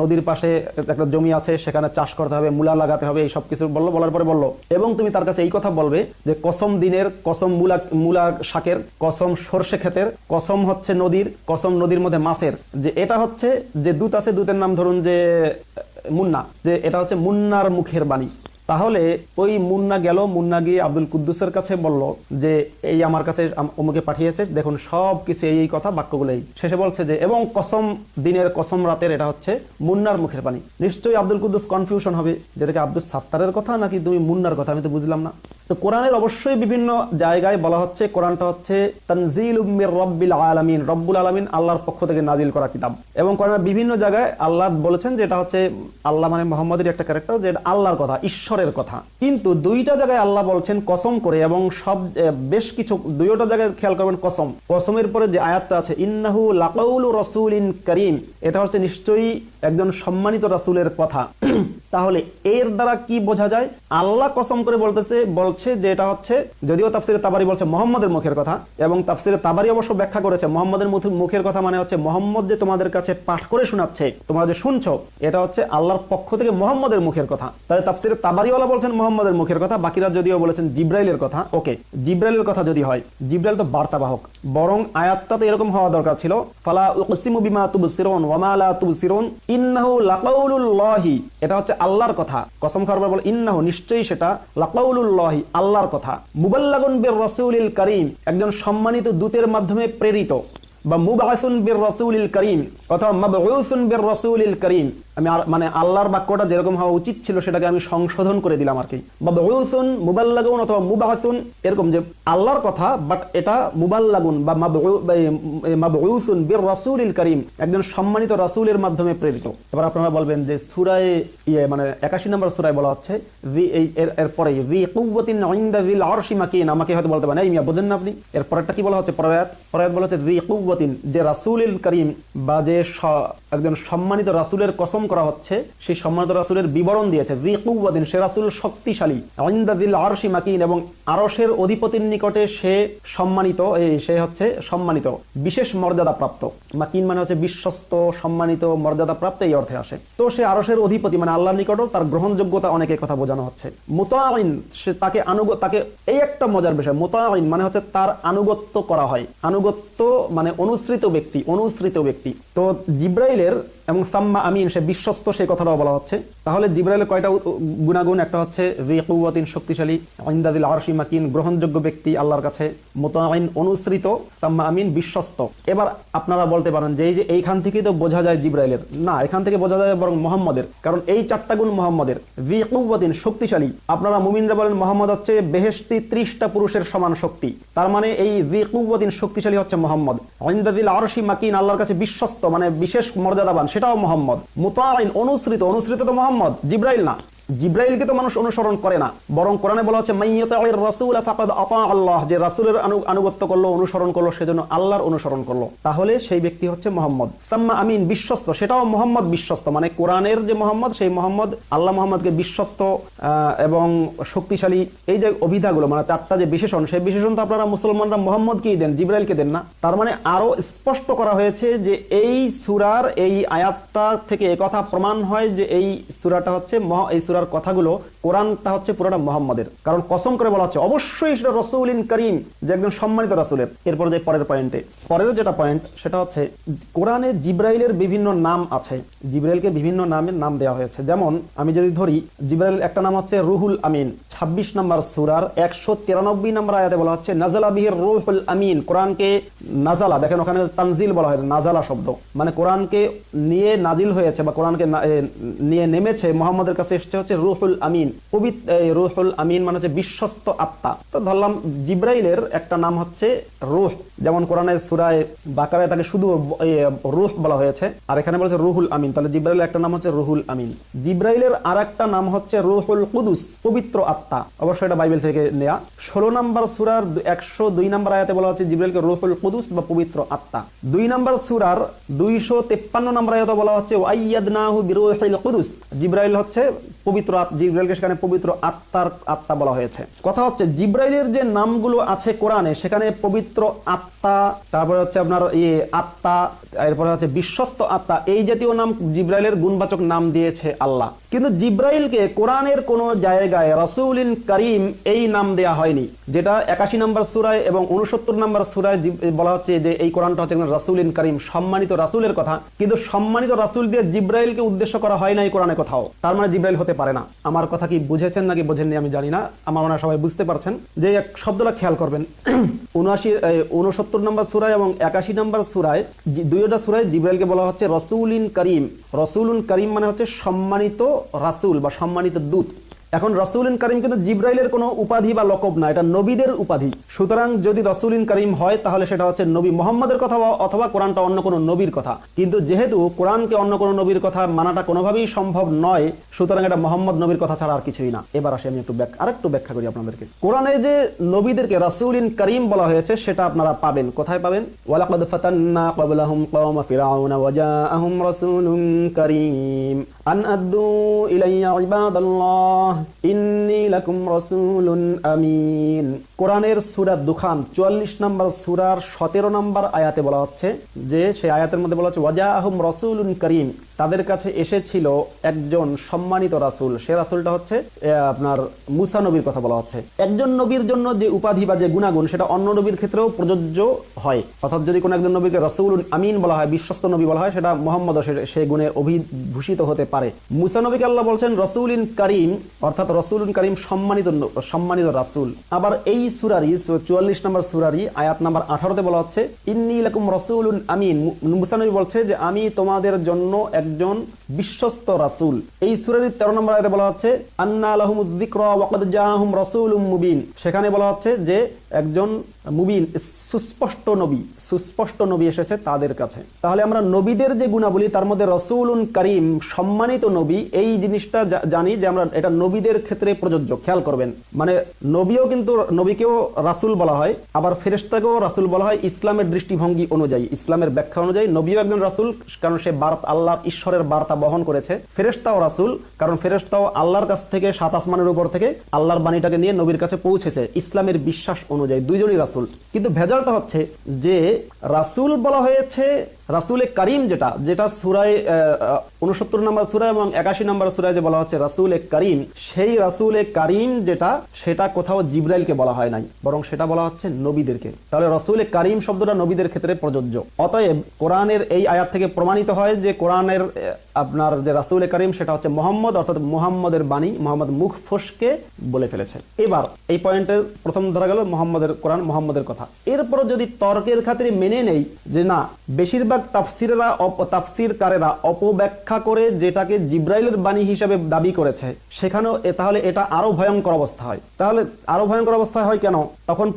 নদীর পাশে একটা জমি আছে, সেখানে চাষ করতে হবে, মূলা লাগাতে হবে, এই সব কিছু বলল। বলার পরে বলল, এবং তুমি তার কাছে এই কথা বলবে যে, কসম দিনের, কসম মূলা মূলা শাকের, কসম সর্ষে ক্ষেতের, কসম হচ্ছে নদীর, কসম নদীর মধ্যে মাছের যে এটা হচ্ছে যে দূত আছে, দূতের নাম ধরুন যে মুন্না, যে এটা হচ্ছে মুন্নার মুখের বাণী। তাহলে ওই মুন্না গেল, মুন্না গিয়ে আব্দুল কুদ্দুসের কাছে বলল যে, এই আমার কাছে অমুকে পাঠিয়েছে, দেখুন সব কিছু এই কথা বাক্যগুলোই শেষে বলছে যে, এবং কসম, দিনের কসম রাতের এটা হচ্ছে মুন্নার মুখের বাণী। নিশ্চয়ই আব্দুল কুদ্দুস কনফিউশন হবে, যেটাকে আব্দুল সাত্তারের কথা নাকি তুমি মুন্নার কথা, আমি তো বুঝলাম না। তো কোরআনের অবশ্যই বিভিন্ন জায়গায় বলা হচ্ছে, কোরআনটা হচ্ছে তানজিল উম্মির রব্বিল আলামিন, রব্বুল আলামিন আল্লাহর পক্ষ থেকে নাজিল করা কিতাব। এবং কোরআনের বিভিন্ন জায়গায় আল্লাহ বলেছেন যে এটা হচ্ছে আল্লাহ মানে মোহাম্মদের একটা ক্যারেক্টার, যে আল্লাহর কথা, ঈশ্বরের কথা। কিন্তু দুইটা জায়গায় আল্লাহ বলছেন কসম করে এবং সব বেশ কিছু, দুইটা জায়গায় খেয়াল করবেন কসম। কসমের পরে যে আয়াতটা আছে, ইন্নাহু লাকাউল রসুল ইন করিম, এটা হচ্ছে নিশ্চয়ই একজন সম্মানিত রাসূলের কথা। *clears throat* তাহলে এর দ্বারা কি বোঝা যায়? আল্লাহ কসম করে বলতেছে, বলছে যে এটা হচ্ছে, যদিও তাফসিরে তাবারি বলছে মোহাম্মদের মুখের কথা, এবং তাফসিরে তাবারি অবশ্য ব্যাখ্যা করেছে মোহাম্মদের মুখের কথা মানে হচ্ছে মোহাম্মদ যে তোমাদের কাছে পাঠ করে শোনাচ্ছে, তোমরা যে শুনছো, এটা হচ্ছে আল্লাহর পক্ষ থেকে মোহাম্মদের মুখের কথা। তাহলে তাফসিরে তাবারিওয়ালা বলছেন মোহাম্মদের মুখের কথা, বাকিরা যদিও বলেছেন জিব্রাইলের কথা, ওকে, জিব্রাইলের কথা যদি হয়, জিব্রাইল তো বার্তাবাহক, বরং আয়াতটা তো এরকম হওয়া দরকার ছিল, ফালা উকসিমু বিমা তুবসিরুন ওয়া মা লা তুবসিরুন, ইন্নাহু লাকাউলুল্লাহি, এটা হচ্ছে আল্লাহর কথা, কসম খাবার বলে, ইন্নাহু, নিশ্চয়ই সেটা লাকাউলুল্লাহি আল্লাহর কথা। মুবাল্লাগুন বীর রসুলিল করিম, একজন সম্মানিত দূতের মাধ্যমে প্রেরিত। বা মুবাহসুন বীর রসুলিল করিম অথবা মাবউসুন বীর রসুলিল কারীম আমি মানে আল্লাহর বাক্যটা যেরকম হওয়া উচিত ছিল সেটাকে আমি সংশোধন করে দিলাম আর কি। মাবউসুন, মুবাল্লাগুন অথবা মুবাসুন এরকম যে আল্লাহর কথা বাট এটা মুবাল্লাগুন বা বা মাবউসুন বির কারীম, একজন সম্মানিত রাসূলের মাধ্যমে প্রেরিত। এবার আপনারা বলবেন যে সূরায়ে ইয়ে মানে 81 নম্বর সূরায় বলা হচ্ছে রি এই, এর এরপরে রি কুওয়াতিন ইনদা যিল আরশি আমাকে হয়তো বলতে পারেন, এই মিয়া, বোঝেন না আপনি? এর পরেরটা কি বলা হচ্ছে? পরের আয়াত বলা হচ্ছে রি কুওয়াতিন, যে রাসূলুল করিম বা যে একজন সম্মানিত রাসূলের কসম করা হচ্ছে, সেই সম্মানিত রাসূলের বিবরণ দিয়েছে রি সে রাসূল শক্তিশালী, ইনদা যিল আরশি মাকিন এবং আরশের অধিপতির নিকটে সে সম্মানিত সে হচ্ছে সম্মানিত, বিশেষ মর্যাদা প্রাপ্ত মাকিন মানে হচ্ছে বিশ্বস্ত, সম্মানিত মর্যাদা প্রাপ্ত এই অর্থে আসে। তো সে আরশের অধিপতি মানে আল্লাহর নিকটও তার গ্রহণযোগ্যতা অনেকের কথা বোঝানো হচ্ছে। মোতাইন সে তাকে আনুগ তাকে এই একটা মজার বিষয় মোতাইন মানে হচ্ছে তার আনুগত্য করা হয়। আনুগত্য মানে অনুসৃত ব্যক্তি অনুসৃত ব্যক্তি। তো জিব্রাইলের এবং সাম্মা আমিন, সে বিশ্বস্ত, সেই কথাটাও বলা হচ্ছে। তাহলে জিব্রাইলের কয়টা গুণাগুণ? একটা হচ্ছে রিকুয়াতিন শক্তিশালী ইন্দাদিল আরশি মাকিন, গ্রহণযোগ্য ব্যক্তি, আল্লাহর কাছে মোতাইন অনুসৃত, সাম্মা আমিন, বিশ্বস্ত। এবার আপনারা বলতে পারেন যে এই যে এইখান থেকেই তো বোঝা যায় জিব্রাইলের। না, এখান থেকে বোঝা যায় বরং মোহাম্মদের। কারণ এই চারটা গুণ মোহাম্মদের। রিকুয়াতিন শক্তিশালী। আপনারা মুমিনরা বলেন মোহাম্মদ হচ্ছে বেহেশতি, ত্রিশটা পুরুষের সমান শক্তি। তার মানে এই রিকুয়াতিন শক্তিশালী হচ্ছে মোহাম্মদ। ইন্দাদিল আরশি মাকিন, আল্লাহর কাছে বিশ্বস্ত মানে বিশেষ মর্যাদাবান। সেটাও মোহাম্মদ। মুতাইন অনুসৃত অনুসৃত তো মোহাম্মদ জিব্রাইল না। জিব্রাইলকে তো মানুষ অনুসরণ করে না। বরং কোরআনে বলা হচ্ছে মাইয়াতির রাসূল ফাকাদ আতা আল্লাহ। যে রাসূলের আনুগত্য করল, অনুসরণ করল, সেজন্য আল্লাহর অনুসরণ করল। তাহলে সেই ব্যক্তি হচ্ছে মোহাম্মদ। সাম্মা আমিন, বিশ্বস্ত। সেটাও মোহাম্মদ বিশ্বস্ত। মানে কোরআনের যে মোহাম্মদ, সেই মোহাম্মদ আল্লাহ মোহাম্মদকে বিশ্বস্ত এবং শক্তিশালী। এই যে অভিধাগুলো মানে চারটা যে বিশেষণ, সেই বিশেষণ তো আপনারা মুসলমানরা মোহাম্মদকেই দেন, জিব্রাইলকে দেন না। তার মানে আরও স্পষ্ট করা হয়েছে যে এই সুরার এই আয়াতটা থেকে কথা প্রমাণ হয় যে এই সুরাটা হচ্ছে এই সুরার কথাগুলো কোরআনটা হচ্ছে পুরোটা মোহাম্মদের। কারণ কসম করে বলা হচ্ছে, অবশ্যই সেটা রসুলিন করিম, যে একজন সম্মানিত রাসুলের। এরপর যে পরের পয়েন্টে পরের যেটা পয়েন্ট সেটা হচ্ছে কোরআনে জিব্রাইলের বিভিন্ন নাম আছে। জিব্রাইলকে বিভিন্ন নামের নাম দেওয়া হয়েছে। যেমন, আমি যদি ধরি, জিব্রাইল একটা নাম হচ্ছে রুহুল আমিন। ছাব্বিশ নম্বর সুরার একশো তিরানব্বই নম্বর আয়াতে বলা হচ্ছে নাজালা বিহির রুহুল আমিন। কোরআনকে নাজালা দেখেন ওখানে তানজিল বলা হয় নাজালা শব্দ। মানে কোরআনকে নিয়ে নাজিল হয়েছে বা কোরআনকে নিয়ে নেমেছে, মোহাম্মদের কাছে এসেছে হচ্ছে রুহুল আমিন। রুহুল আমিন মানে হচ্ছে বিশ্বস্ত আত্মা। তো ধরলাম জিব্রাইলের একটা নাম হচ্ছে রুহ। যেমন কোরআনের সুরায় বাকারে তাকে শুধু রুহ বলা হয়েছে, আর এখানে বলেছে রুহুল আমিন। তাহলে জিব্রাইলের একটা নাম হচ্ছে রুহুল আমিন। জিব্রাইলের আর একটা নাম হচ্ছে রুহুল কুদুস, পবিত্র আত্মা। অবশ্যই এটা বাইবেল থেকে নেয়া। ষোলো নম্বর সুরার একশো দুই নম্বর আয়াতে বলা হচ্ছে জিব্রাইলকে রুহুল কুদুস বা পবিত্র আত্মা। দুই নম্বর সুরার দুইশো তেপ্পান্ন নম্বর আয়াতে বলা হচ্ছে ওয়াইয়াদনাহু বিরুহিল কুদুস। জিব্রাইল হচ্ছে পবিত্র জিব্রাইলকে সেখানে পবিত্র আত্মার আত্মা বলা হয়েছে। কথা হচ্ছে, জিব্রাইলের যে নামগুলো আছে কোরআনে, সেখানে পবিত্র আত্মা, তারপরে হচ্ছে আপনার ইয়ে আত্মা, এরপরে হচ্ছে বিশ্বস্ত আত্মা, এই জাতীয় নাম জিব্রাইলের গুণবাচক নাম দিয়েছে আল্লাহ। কিন্তু জিব্রাইলকে কোরআনের কোন জায়গায় রসুলিন করিম এই নাম দেয়া হয়নি, যেটা একাশি নম্বর সুরায় এবং উনসত্তর নম্বর সুরায় বলা হচ্ছে যে এই কোরআনটা হচ্ছে রসুলিন করিম, সম্মানিত রাসুলের কথা। কিন্তু সম্মানিত রাসুল দিয়ে জিব্রাইলকে উদ্দেশ্য করা হয় না এই কোথাও। তার মানে জিব্রাইল হতে পারে না। আমার কথা কি বুঝেছেন নাকি বোঝেননি আমি জানি না। আমার মনে সবাই বুঝতে পারছেন। যে এক শব্দটা খেয়াল করবেন। *clears throat* উনআশি উনসত্তর নম্বর সুরায় এবং একাশি নম্বর সুরায় দুইটা সুরায় জিব্রাইলকে বলা হচ্ছে রসুলিন করিম। রসুলুন করিম মানে হচ্ছে সম্মানিত রাসুল বা সম্মানিত দূত। এখন রসুলিন করিম কিন্তু জিব্রাইলের কোনো উপাধি বা লকব না, এটা নবীদের উপাধি। সুতরাং যদি রসুলিন করিম হয়, তাহলে সেটা হচ্ছে নবী মোহাম্মদের কথা অথবা কোরআনটা অন্য কোনো নবীর কথা। কিন্তু যেহেতু কোরআনকে অন্য কোনো নবীর কথা মানাটা কোনোভাবেই সম্ভব নয়, সুতরাং এটা মোহাম্মদ নবীর কথা ছাড়া আর কিছুই না। এবার আসি আমি একটু আরেকটু ব্যাখ্যা করি আপনাদেরকে। কোরআনে যে নবীদেরকে রাসূলিন করিম বলা হয়েছে, সেটা আপনারা পাবেন। কোথায় পাবেন? ওয়ালাকাদ ফাতান্না ক্বাবলাহুম কওমা ফিরআউনা ওয়াজাআহুম রাসূলুন করিম। আন إلي ইলাইয়া الله, إني لكم رسول আমিন কোরআনের সুরা দুখান 44 নম্বর সুরার সতেরো নম্বর আয়াতে বলা হচ্ছে, যে সেই আয়াতের মধ্যে বলা হচ্ছে ওয়াজাআহুম রসুল করিম। তাদের কাছে এসেছিল একজন সম্মানিত রাসুল। সে রাসুলটা হচ্ছে আপনার মুসা নবীর কথা বলা হচ্ছে। একজন নবীর জন্য যে উপাধি বা যে গুণাগুণ, সেটা অন্য নবীর ক্ষেত্রেও প্রযোজ্য হয়। অর্থাৎ যদি কোনো একজন নবীকে রসুল আমিন বলা হয়, বিশ্বস্ত নবী বলা হয়, সেটা মোহাম্মদ সে গুণে অভিভূষিত হতে পারে। মুসা নবীকে আল্লাহ বলছেন রসুলিন করিম, অর্থাৎ রসুলিন করিম সম্মানিত সম্মানিত রাসুল। আবার এই সুরারি চুয়াল্লিশ নম্বর সুরারি আয়াত নাম্বার আঠারোতে বলা হচ্ছে, ইন্নি রসুলুন আমিন। মুসা নবী বলছে যে, আমি তোমাদের জন্য একজন বিশ্বস্ত রাসুল। এই সুরের তেরো নম্বর আয়তে বলা হচ্ছে, আন্না আলহমুদ্দিক রসুল মুবিন। সেখানে বলা হচ্ছে যে একজন মুবিন, সুস্পষ্ট নবী সুস্পষ্ট নবী এসেছে তাদের কাছে। তাহলে আমরা নবীদের যে গুণাবলী তার মধ্যে রসুলুন করিম, সম্মানিত নবী, এই জিনিসটা জানি যে আমরা, এটা নবীদের ক্ষেত্রে প্রযোজ্য, খেয়াল করবেন। মানে নবীও কিন্তু নবীকেও রাসূল বলা হয়, আবার ফেরেশতাকেও রাসূল বলা হয় ইসলামের দৃষ্টিভঙ্গি অনুযায়ী, ইসলামের ব্যাখ্যা অনুযায়ী নবীও একজন রাসূল, কারণ সে বার্তা আল্লাহ ঈশ্বরের বার্তা বহন করেছে। ফেরেশতাও রাসূল, কারণ ফেরেশতাও আল্লাহর কাছ থেকে সাত আসমানের উপর থেকে আল্লাহর বাণীটাকে নিয়ে নবীর কাছে পৌঁছেছে, ইসলামের বিশ্বাস অনুযায়ী। দুইজনই রাসুল। কিন্তু ভেজালটা হচ্ছে যে রাসুল বলা হয়েছে রাসূলে করিম যেটা যেটা সুরায় উনসত্তর নম্বর সুরা এবং একাশি নম্বর সুরায় যে বলা হচ্ছে রাসূলে করিম, সেই রাসূলে করিম যেটা, সেটা কোথাও জিব্রাইলকে বলা হয় নাই, বরং সেটা বলা হচ্ছে নবীদেরকে। তাহলে রাসূলে করিম শব্দটা নবীদের ক্ষেত্রে প্রযোজ্য। অতএব কোরআনের এই আয়াত থেকে প্রমাণিত হয় যে কোরআনের আপনার যে রাসূলে করিম, সেটা হচ্ছে মোহাম্মদ, অর্থাৎ মোহাম্মদের বাণী, মোহাম্মদ মুখ ফসকে বলে ফেলেছে। এবার, এই পয়েন্টে প্রথম ধরা গেল মোহাম্মদের কোরআন, মোহাম্মদের কথা। এরপর যদি তর্কের খাতিরে মেনে নেই যে না, বেশিরভাগ তাফসিরেরা তাফসিরকারেরা অপব্যাখ্যা করে যেটাকে জিব্রাইলের বাণী হিসাবে দাবি করেছে, সেখানেও তাহলে এটা আরও ভয়ঙ্কর অবস্থা হয়। তাহলে আরও ভয়ঙ্কর অবস্থা হয় কেন? তখন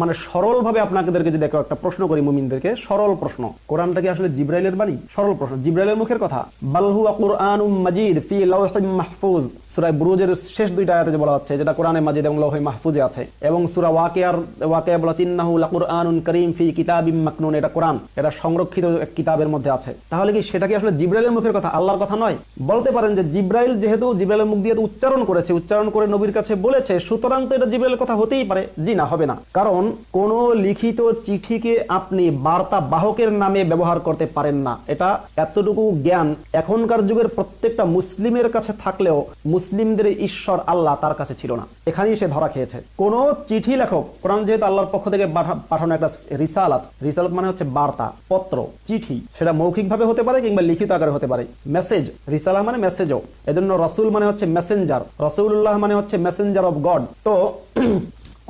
মানে সরলভাবে আপনাদেরকে যদি দেখো একটা প্রশ্ন করি মুমিনদেরকে, সরল প্রশ্ন। কোরআনটা কি আসলে জিব্রাইলের বাণী? সরল প্রশ্ন, জিব্রাইলের মুখের কথা? বালহু কুরআনুম মাজিদ ফি লাওহিম মাহফুজ। সূরা বুরুজের শেষ দুইটা আয়াতে বলা হচ্ছে, যেটা কোরআনে মাজিদ এবং লৌহে মাহফুজে আছে। এবং সূরা ওয়াকিয়ার, ওয়াকিয়া বলা হচ্ছে, ইন্নাহু লাকুরআনুন করিম ফি কিতাবিম মাকনুন। এটা কোরআন। এটা সংরক্ষিত কিতাবের মধ্যে আছে। তাহলে কি সেটা কি আসলে জিব্রাইলের মুখের কথা? আল্লাহর কথা নয়। বলতে পারেন যে জিব্রাইল যেহেতু জিব্রাইলের মুখ দিয়ে উচ্চারণ করেছে, উচ্চারণ করে নবীর কাছে বলেছে, সুতরাং তো এটা জিব্রাইলের কথা হতেই পারে। জি না, হবে না। কারণ কোন লিখিত চিঠিকে আপনি বার্তা বাহকের নামে ব্যবহার করতে পারেন না। এটা এতটুকু জ্ঞান এখনকার যুগের প্রত্যেকটা মুসলিমের কাছে থাকলেও মুসলিমদের ঈশ্বর আল্লাহ তার কাছে ছিল না। এখানেই সে ধরা খেয়েছে। কোন চিঠি লেখক, কোরআন যেহেতু আল্লাহর পক্ষ থেকে পাঠানো একটা রিসালাত রিসালাত মানে হচ্ছে বার্তা, পত্র। চিঠি, সেটা মৌখিকভাবে হতে পারে কিংবা লিখিত আকারে হতে পারে। মেসেজ রিসালাহ মানে মেসেজও এজন্য রসুল মানে হচ্ছে মেসেঞ্জার রসুল্লাহ মানে হচ্ছে মেসেঞ্জার অফ গড তো,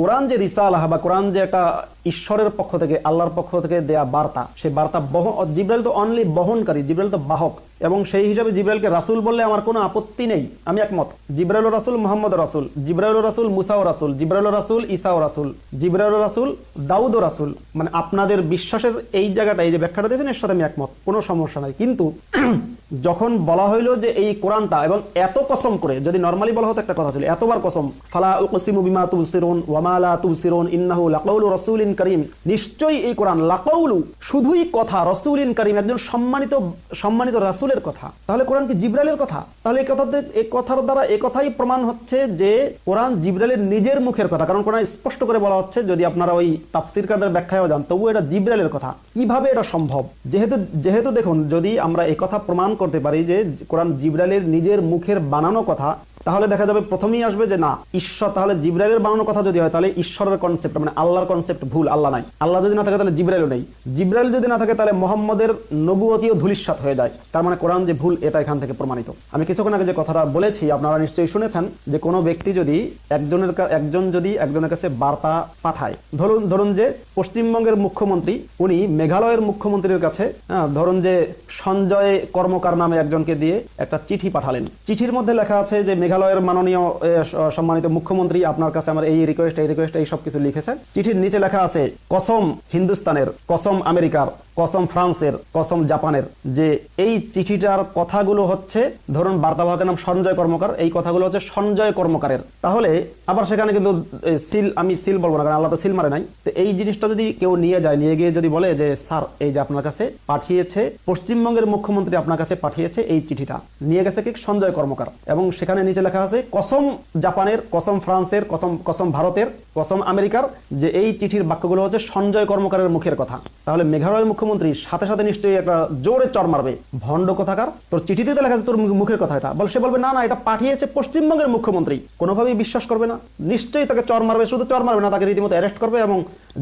কোরআন যে রিসালাহ বা কোরআন যে একটা ঈশ্বরের পক্ষ থেকে, আল্লাহর পক্ষ থেকে দেয়া বার্তা, সে বার্তা বহ জিব্রাইল তো অনলি বহনকারী, জিব্রাইল তো বাহক। এবং সেই হিসাবে জিব্রাইলকে রাসুল বললে আমার কোনো আপত্তি নেই। আমি একমত। জিব্রাইল রাসুল মোহাম্মদ রাসুল জিব্রাইল রাসুল মুসাও রাসুল জিব্রাইল রাসুল ইসাও রাসুল জিব্রাইল রাসুল দাউদ রাসুল। মানে আপনাদের বিশ্বাসের এই জায়গাটা, এই যে ব্যাখ্যাটা দিয়েছেন, এর সাথে আমি একমত। কোনো সমস্যা নাই। কিন্তু *clears throat* যখন বলা হইল যে এই কোরআনটা এবং এত কসম করে, যদি নর্মালি বলা হতো একটা কথা ছিল, এতবার কসম, ফালা উকসিমু বিমা তুবসিরুন ওয়ামা লা তুবসিরুন ইন্নাহু লাকাউলু রাসূলিন কারীম। নিশ্চয়ই এই কোরআন লাকাউলু শুধুই কথা, রাসূলিন কারীম, একজন সম্মানিত সম্মানিত রাসূলের কথা। তাহলে কোরআন কি জিব্রাইলের কথা? তাহলে এই এই কথার দ্বারা একথাই কথাই প্রমাণ হচ্ছে যে কোরআন জিব্রাইলের নিজের মুখের কথা। কারণ কোরআন স্পষ্ট করে বলা হচ্ছে, যদি আপনারা ওই তাফসিরকারদের ব্যাখ্যায় যান তবু এটা জিব্রাইলের কথা। কীভাবে এটা সম্ভব? যেহেতু যেহেতু দেখুন, যদি আমরা এই কথা প্রমাণ করতে পারি যে কোরআন জিব্রাইলের নিজের মুখের বানানো কথা তাহলে দেখা যাবে প্রথমেই আসবে যে না ঈশ্বর তাহলে জিব্রাইলের বানানোর কথা যদি হয় তাহলে ঈশ্বরের কনসেপ্ট মানে আল্লাহর কনসেপ্ট ভুল আল্লাহ নাই। আল্লাহ যদি না থাকে তাহলে জিব্রাইলও নেই। জিব্রাইল যদি না থাকে তাহলে মোহাম্মদের নবুয়তিও ধুলিস্বাত হয়ে যায়। তার মানে কোরআন যে ভুল এটা এখান থেকে প্রমাণিত। আমি কিছুক্ষণ আগে যে কথাটা বলেছি আপনারা নিশ্চয়ই শুনেছেন যে কোনো ব্যক্তি যদি একজনের একজন যদি একজনের কাছে বার্তা পাঠায় ধরুন ধরুন যে পশ্চিমবঙ্গের মুখ্যমন্ত্রী উনি মেঘালয়ের মুখ্যমন্ত্রীর কাছে হ্যাঁ, ধরুন যে সঞ্জয় কর্মকার নামে একজনকে দিয়ে একটা চিঠি পাঠালেন। চিঠির মধ্যে লেখা আছে যে মেঘালয়ের মাননীয় সম্মানিত মুখ্যমন্ত্রী আপনার কাছে আমার এই রিকোয়েস্ট এই রিকোয়েস্ট এই সব কিছু লিখেছেন। চিঠির নিচে লেখা আছে, কসম হিন্দুস্তানের, কসম আমেরিকার। কসম ফ্রান্সের, কসম জাপানের। যে এই চিঠিটার কথাগুলো হচ্ছে, ধরুন বার্তাবাহকের নাম সঞ্জয় কর্মকার, এই কথাগুলো হচ্ছে সঞ্জয় কর্মকারের। তাহলে আবার সেখানে কিন্তু সিল, আমি সিল বলব না, কারণ আল্লাহ তো সিল মারে নাই। তো এই জিনিসটা যদি কেউ নিয়ে যায়, নিয়ে গিয়ে যদি বলে যে, স্যার, এই যে আপনার কাছে পাঠিয়েছে, পশ্চিমবঙ্গের মুখ্যমন্ত্রী আপনার কাছে পাঠিয়েছে এই চিঠিটা, নিয়ে গেছে কি সঞ্জয় কর্মকার? এবং সেখানে নিচে লেখা আছে, কসম জাপানের, কসম ফ্রান্সের, কসম কসম ভারতের, কসম আমেরিকার, যে এই চিঠির বাক্যগুলো হচ্ছে সঞ্জয় কর্মকারের মুখের কথা। তাহলে মেঘালয়ের মুখ্যমন্ত্রী সাথে সাথে নিশ্চয়ই একটা জোরে চর মারবে। ভণ্ড কথাকার, তোর চিঠিতে লেখা আছে তোর মুখের কথা এটা বলে, সে বলবে, না না, এটা পাঠিয়েছে পশ্চিমবঙ্গের মুখ্যমন্ত্রী। কোনোভাবেই বিশ্বাস করবে না। নিশ্চয়ই তাকে চর মারবে, শুধু চর মারবে না, তাকে রীতিমতো অ্যারেস্ট করবে এবং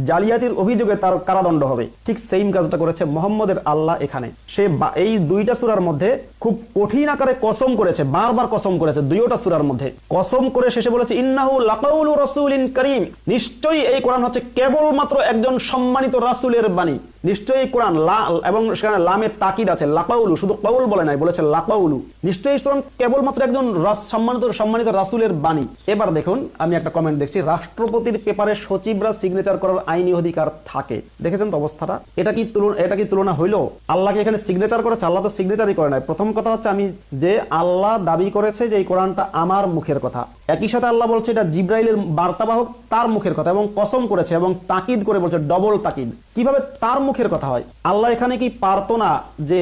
জালিয়াতির অভিযোগে তার কারাদণ্ড হবে। ঠিক সেম কাজটা করেছে মোহাম্মদের আল্লাহ এখানে। সে এই দুইটা সুরার মধ্যে খুব কঠিন আকারে কসম করেছে, বারবার কসম করেছে, দুইটা সুরার মধ্যে। কসম করে শেষে বলেছে, ইন্নাহু লাকাউলু রাসূলিন করিম। নিশ্চয়ই এই কোরআন হচ্ছে কেবলমাত্র একজন সম্মানিত রাসূলের বাণী। নিশ্চয়ই কোরআন এবং সেখানে লামের তাকিদ আছে, লাকাউলু, শুধু কাউল বলে নাই, বলেছে লাকাউলু। নিশ্চয়ই কোরআন কেবলমাত্র একজন সম্মানিত সম্মানিত রাসূলের বাণী। এবার দেখুন, আমি একটা কমেন্ট দেখছি, রাষ্ট্রপতির পেপারে সচিবরা সিগনেচার করার আইনি অধিকার থাকে। দেখেছেন তো অবস্থাটা? এটা কি তুলনা, এটা কি তুলনা হইল? আল্লাহকে এখানে সিগনেচার করেছে, আল্লাহ তো সিগনেচারই করে নাই। প্রথম কথা হচ্ছে, আমি যে আল্লাহ দাবি করেছে যে এই কোরআনটা আমার মুখের কথা। একই সাথে আল্লাহ বলছে, এটা জিব্রাইলের বার্তাবাহক তার মুখের কথা এবং কসম করেছে এবং তাকিদ করে বলছে ডবল তাকিদ। কীভাবে তার মুখের কথা হয়। আল্লাহ এখানে কি পারতো না যে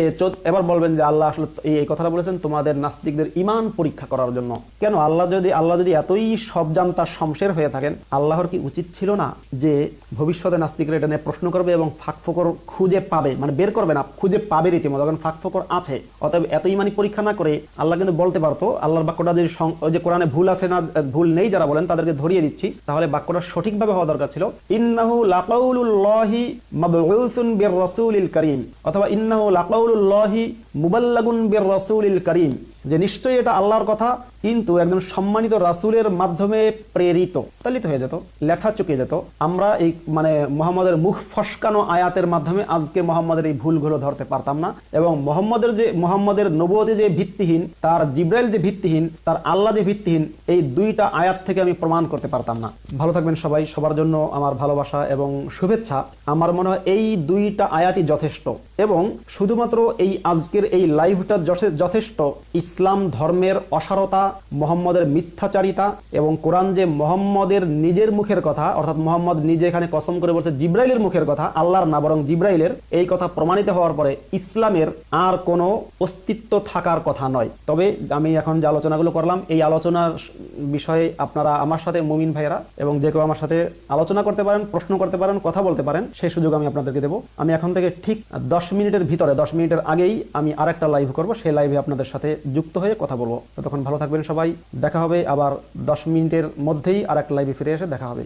এবার বলবেন যে আল্লাহ আসলে এই কথাটা বলেছেন তোমাদের নাস্তিকদের ইমান পরীক্ষা করার জন্য। কেন? আল্লাহ যদি আল্লাহ যদি এতই সব জানতা শমশের হয়ে থাকেন, আল্লাহর কি উচিত ছিল না যে ভবিষ্যতে নাস্তিকরা এটা নিয়ে প্রশ্ন করবে এবং ফাঁক ফোকর খুঁজে পাবে? মানে বের করবে না, খুঁজে পাবে রীতিমতো, কারণ ফাঁক ফোকর আছে। অতএব এত ইমানি পরীক্ষা না করে আল্লাহ কিন্তু বলতে পারতো, আল্লাহর বাক্যটা যদি যে কোরআনে ভুল আছে না, ভুল নেই যারা বলেন তাদেরকে ধরিয়ে দিচ্ছি, তাহলে বাক্যটা সঠিকভাবে হওয়া দরকার ছিল। ইন্নাহু লাকাউলুল্লাহি মাবউসুন বির রাসূলিল কারীম অথবা ইন্নাহু লাকাউলুল্লাহি মুবাল্লাগুন বির রাসূলিল কারীম যে নিশ্চয়ই এটা আল্লাহর কথা, কিন্তু একজন সম্মানিত রাসূলের মাধ্যমে প্রেরিত। তালিত হয়ে যেত লেখা চুকে যেত। আমরা এই মানে মোহাম্মদের মুখ ফসকানো আয়াতের মাধ্যমে আজকে মোহাম্মদের এই ভুলগুলো ধরতে পারতাম না। এবং মোহাম্মদের যে, মোহাম্মদের নবুয়তে যে ভিত্তিহীন, তার জিব্রাইল যে ভিত্তিহীন, তার আল্লাহ যে ভিত্তিহীন, এই দুইটা আয়াত থেকে আমি প্রমাণ করতে পারতাম না। ভালো থাকবেন সবাই, সবার জন্য আমার ভালোবাসা এবং শুভেচ্ছা। আমার মনে হয় এই দুইটা আয়াতই যথেষ্ট। এবং শুধুমাত্র এই আজকের এই লাইভটা যথে- যথেষ্ট ইসলাম ধর্মের অসারতা, মোহাম্মদের মিথ্যাচারিতা এবং কোরআন যে মোহাম্মদের নিজের মুখের কথা, অর্থাৎ মোহাম্মদ নিজে এখানে কসম করে বলছে জিব্রাইলের মুখের কথা, আল্লাহর না, বরং জিব্রাইলের, এই কথা প্রমাণিত হওয়ার পরে ইসলামের আর কোনো অস্তিত্ব থাকার কথা নয়। তবে আমি এখন যে আলোচনাগুলো করলাম, এই আলোচনার বিষয়ে আপনারা আমার সাথে মুমিন ভাইয়েরা এবং যে কেউ আমার সাথে আলোচনা করতে পারেন, প্রশ্ন করতে পারেন, কথা বলতে পারেন, সেই সুযোগ আমি আপনাদেরকে দেবো। আমি এখন থেকে ঠিক দশ মিনিটের ভিতরে, দশ মিনিটের আগেই আমি আরেকটা লাইভ করব, সেই লাইভে আপনাদের সাথে যুক্ত হয়ে কথা বলব। ততক্ষণ ভালো থাকবেন সবাই। দেখা হবে আবার দশ মিনিটের মধ্যেই আর একটা লাইভে ফিরে এসে দেখা হবে।